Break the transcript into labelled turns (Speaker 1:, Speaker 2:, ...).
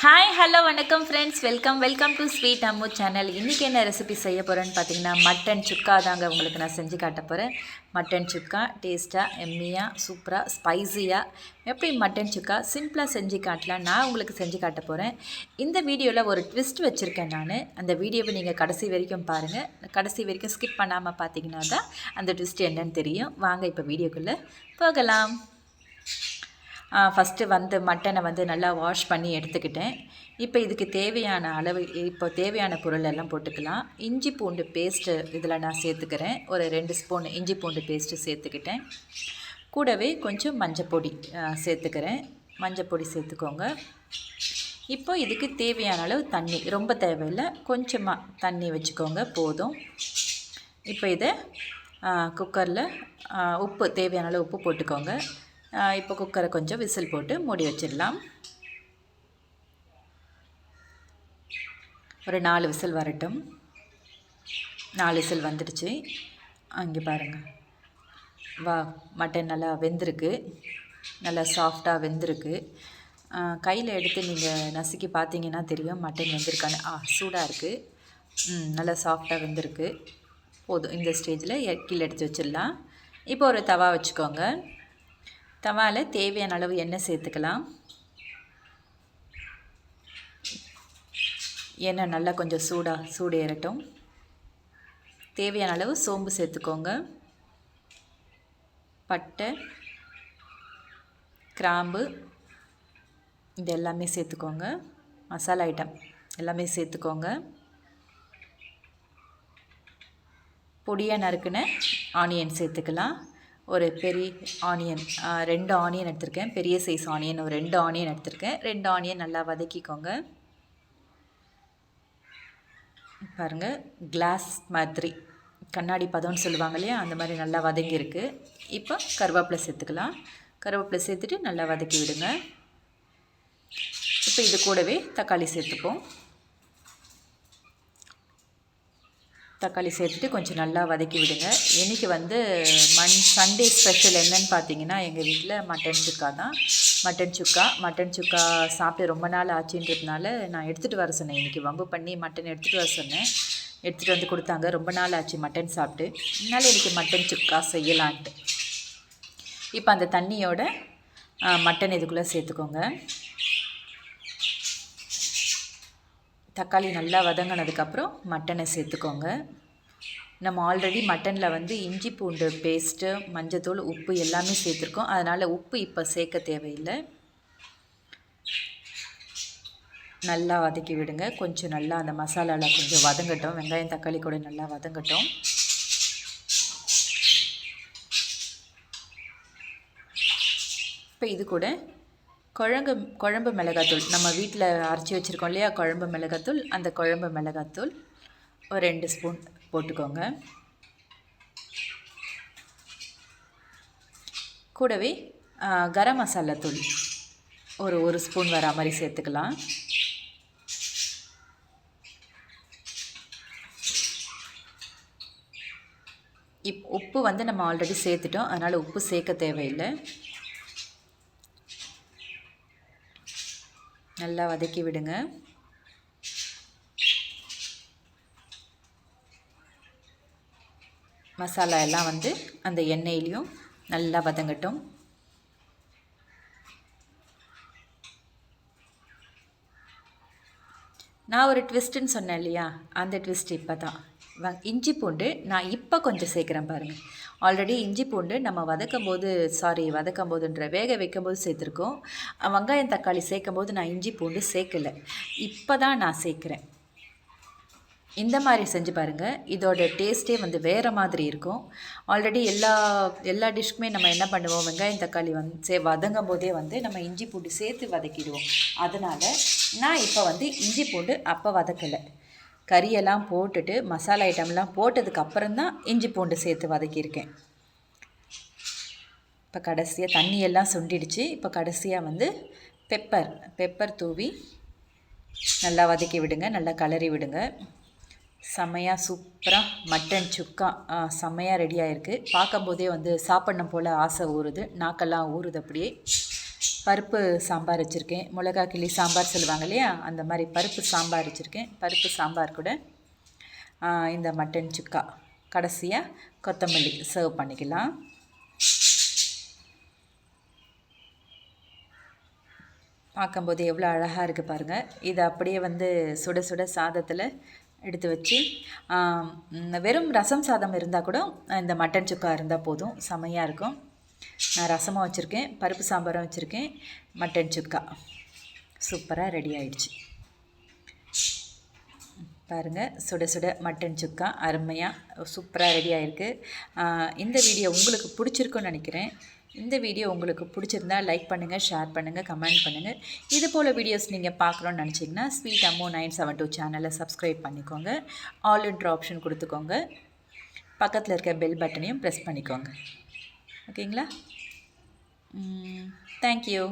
Speaker 1: Hi hello வணக்கம் friends welcome welcome to sweet Ammu channel இன்றைக்கி என்ன ரெசிபி செய்ய போகிறேன்னு பார்த்தீங்கன்னா மட்டன் சுக்கா தாங்க உங்களுக்கு நான் செஞ்சு காட்ட போகிறேன் மட்டன் சுக்கா டேஸ்ட்டாக எம்மியாக சூப்பராக ஸ்பைஸியாக எப்படி மட்டன் சுக்கா சிம்பிளாக செஞ்சு காட்டலாம் நான் உங்களுக்கு செஞ்சு காட்ட போகிறேன் இந்த வீடியோவில் ஒரு ட்விஸ்ட் வச்சுருக்கேன் நான். அந்த வீடியோவை நீங்கள் கடைசி வரைக்கும் பாருங்கள் கடைசி வரைக்கும் ஸ்கிப் பண்ணாமல் பார்த்தீங்கன்னா தான் அந்த ட்விஸ்ட் என்னன்னு தெரியும். வாங்க இப்போ வீடியோக்குள்ளே போகலாம். ஃபஸ்ட்டு வந்து மட்டனை வந்து நல்லா வாஷ் பண்ணி எடுத்துக்கிட்டேன். இப்போ இதுக்கு தேவையான அளவு இப்போ தேவையான பொருள் எல்லாம் போட்டுக்கலாம். இஞ்சி பூண்டு பேஸ்ட்டு இதில் நான் சேர்த்துக்கிறேன். ஒரு ரெண்டு ஸ்பூன் இஞ்சி பூண்டு பேஸ்ட்டு சேர்த்துக்கிட்டேன். கூடவே கொஞ்சம் மஞ்சப்பொடி சேர்த்துக்கிறேன். மஞ்சப்பொடி சேர்த்துக்கோங்க. இப்போ இதுக்கு தேவையான அளவு தண்ணி ரொம்ப தேவையில்லை கொஞ்சமாக தண்ணி வச்சுக்கோங்க போதும். இப்போ இதை குக்கரில் உப்பு தேவையான அளவு உப்பு போட்டுக்கோங்க. இப்போ குக்கரை கொஞ்சம் விசில் போட்டு மூடி வச்சிடலாம். ஒரு நாலு விசில் வரட்டும். நாலு விசில் வந்துடுச்சு. அங்கே பாருங்கள் வா மட்டன் நல்லா வெந்திருக்கு. நல்லா சாஃப்டாக வெந்திருக்கு. கையில் எடுத்து நீங்கள் நசுக்கி பார்த்தீங்கன்னா தெரியும் மட்டன் வெந்திருக்கான்னு. ஆ சூடாக இருக்குது நல்லா சாஃப்டாக வெந்திருக்கு. போதும். இந்த ஸ்டேஜில் கீழே எடுத்து வச்சிடலாம். இப்போ ஒரு தவா வச்சுக்கோங்க. தவாவில் தேவையான அளவு எண்ணெய் சேர்த்துக்கலாம். எண்ணெய் நல்லா கொஞ்சம் சூடாக சூடு ஏறட்டும் தேவையான அளவு சோம்பு சேர்த்துக்கோங்க. பட்டை கிராம்பு இது எல்லாமே சேர்த்துக்கோங்க. மசாலா ஐட்டம் எல்லாமே சேர்த்துக்கோங்க. பொடியாக நறுக்குன ஆனியன் சேர்த்துக்கலாம். ஒரு பெரிய ஆனியன் ரெண்டு ஆனியன் எடுத்திருக்கேன். பெரிய சைஸ் ஆனியன் ஒரு ரெண்டு ஆனியன் எடுத்திருக்கேன். ரெண்டு ஆனியன் நல்லா வதக்கிக்கோங்க. பாருங்கள் கிளாஸ் மாதிரி. கண்ணாடி பதம்னு சொல்லுவாங்க இல்லையா? அந்த மாதிரி நல்லா வதங்கியிருக்கு. இப்போ கருவேப்பிலை சேர்த்துக்கலாம். கருவேப்பிலை சேர்த்துட்டு நல்லா வதக்கி விடுங்க. இப்போ இது கூடவே தக்காளி சேர்த்துப்போம். தக்காளி சேர்த்துட்டு கொஞ்சம் நல்லா வதக்கி விடுங்க. இன்றைக்கி வந்து மண் சண்டே ஸ்பெஷல் என்னன்னு பார்த்தீங்கன்னா எங்கள் வீட்டில் மட்டன் சுக்கா தான். மட்டன் சுக்கா. மட்டன் சுக்கா சாப்பிட்டு ரொம்ப நாள் ஆச்சுன்றதுனால நான் எடுத்துகிட்டு வர சொன்னேன். இன்றைக்கி வம்பு பண்ணி மட்டன் எடுத்துகிட்டு வர சொன்னேன். எடுத்துகிட்டு வந்து கொடுத்தாங்க. ரொம்ப நாள் ஆச்சு மட்டன் சாப்பிட்டு. இதனால் இன்றைக்கி மட்டன் சுக்கா செய்யலான்ட்டு. இப்போ அந்த தண்ணியோட மட்டன் இதுக்குள்ளே சேர்த்துக்கோங்க. தக்காளி நல்லா வதங்கினதுக்கப்புறம் மட்டனை சேர்த்துக்கோங்க. நம்ம ஆல்ரெடி மட்டனில் வந்து இஞ்சி பூண்டு பேஸ்ட்டு மஞ்சத்தூள் உப்பு எல்லாமே சேர்த்துருக்கோம். அதனால் உப்பு இப்போ சேர்க்க தேவையில்லை. நல்லா வதக்கி விடுங்க. கொஞ்சம் நல்லா அந்த மசாலாவில் கொஞ்சம் வதங்கட்டும். வெங்காயம் தக்காளி கூட நல்லா வதங்கட்டும். இப்போ இது கூட குழம்பு குழம்பு மிளகாத்தூள். நம்ம வீட்டில் அரைச்சி வச்சுருக்கோம் இல்லையா? குழம்பு மிளகாத்தூள். அந்த குழம்பு மிளகாத்தூள் ஒரு ரெண்டு ஸ்பூன் போட்டுக்கோங்க. கூடவே கரம் மசாலா தூள். ஒரு ஒரு ஸ்பூன் வரா மாதிரி சேர்த்துக்கலாம். இப் உப்பு வந்து நம்ம ஆல்ரெடி சேர்த்துட்டோம். அதனால் உப்பு சேர்க்க தேவையில்லை. நல்லா வதக்கி விடுங்க. மசாலா எல்லாம் வந்து அந்த எண்ணெயிலையும் நல்லா வதங்கட்டும். நான் ஒரு ட்விஸ்ட்டுன்னு சொன்னேன் இல்லையா? அந்த ட்விஸ்ட் இப்போ தான் இஞ்சி பூண்டு நான் இப்போ கொஞ்சம் சேர்க்குறேன் பாருங்கள் ஆல்ரெடி இஞ்சி பூண்டு நம்ம வதக்கும் போது சாரி வதக்கும் போதுன்ற வேக வைக்கும் போது சேர்த்துருக்கோம் வெங்காயம் தக்காளி சேர்க்கும் போது நான் இஞ்சி பூண்டு சேர்க்கலை இப்போ தான் நான் சேர்க்குறேன் இந்த மாதிரி செஞ்சு பாருங்கள் இதோட டேஸ்ட்டே வந்து வேறு மாதிரி இருக்கும். ஆல்ரெடி எல்லா எல்லா டிஷ்க்குமே நம்ம என்ன பண்ணுவோம்? வெங்காயம் தக்காளி வந்து சே வதங்கும் போதே வந்து நம்ம இஞ்சி பூண்டு சேர்த்து வதக்கிடுவோம். அதனால் நான் இப்போ வந்து இஞ்சி பூண்டு அப்போ வதக்கலை. கறியெல்லாம் போட்டுட்டு மசாலா ஐட்டம்லாம் போட்டதுக்கு அப்புறம் தான் இஞ்சி பூண்டு சேர்த்து வதக்கியிருக்கேன். இப்போ கடைசியாக தண்ணியெல்லாம் சுண்டிடுச்சு. இப்போ கடைசியாக வந்து பெப்பர் பெப்பர் தூவி நல்லா வதக்கி விடுங்க நல்லா கலரி விடுங்க. செம்மையாக சூப்பராக மட்டன் சுக்கா செம்மையாக ரெடி ஆகிருக்கு பார்க்கும்போதே வந்து சாப்பிட்ணும் போல் ஆசை ஊறுது. நாக்கெல்லாம் ஊறுது அப்படியே. பருப்பு சாம்பார் வச்சுருக்கேன். மிளகா கிளி சாம்பார் சொல்லுவாங்க இல்லையா? அந்த மாதிரி பருப்பு சாம்பார் வச்சுருக்கேன். பருப்பு சாம்பார் கூட இந்த மட்டன் சுக்கா. கடைசியாக கொத்தமல்லி சர்வ் பண்ணிக்கலாம். பார்க்கும்போது எவ்வளோ அழகாக இருக்குது பாருங்கள் இதை அப்படியே வந்து சுட சுட சாதத்தில் எடுத்து வச்சு வெறும் ரசம் சாதம் இருந்தால் கூட இந்த மட்டன் சுக்கா இருந்தால் போதும். செமையாக இருக்கும். நான் ரசமாக வச்சுருக்கேன் பருப்பு சாம்பாரும் வச்சுருக்கேன் மட்டன் சுக்கா. சூப்பராக ரெடி ஆயிடுச்சு. பாருங்கள் சுட சுட மட்டன் சுக்கா அருமையாக சூப்பராக ரெடி ஆகிருக்கு இந்த வீடியோ உங்களுக்கு பிடிச்சிருக்குன்னு நினைக்கிறேன். இந்த வீடியோ உங்களுக்கு பிடிச்சிருந்தா லைக் பண்ணுங்கள் ஷேர் பண்ணுங்கள் கமெண்ட் பண்ணுங்கள் இது போல் வீடியோஸ் நீங்கள் பார்க்கணுன்னு நினச்சிங்கன்னா sweet Ammu nine seven two சேனலை சப்ஸ்கிரைப் பண்ணிக்கோங்க. ஆல் இன்ட்ரு ஆப்ஷன் கொடுத்துக்கோங்க. பக்கத்தில் இருக்க பெல் பட்டனையும் ப்ரெஸ் பண்ணிக்கோங்க. ஓகேங்களா? தேங்க்யூ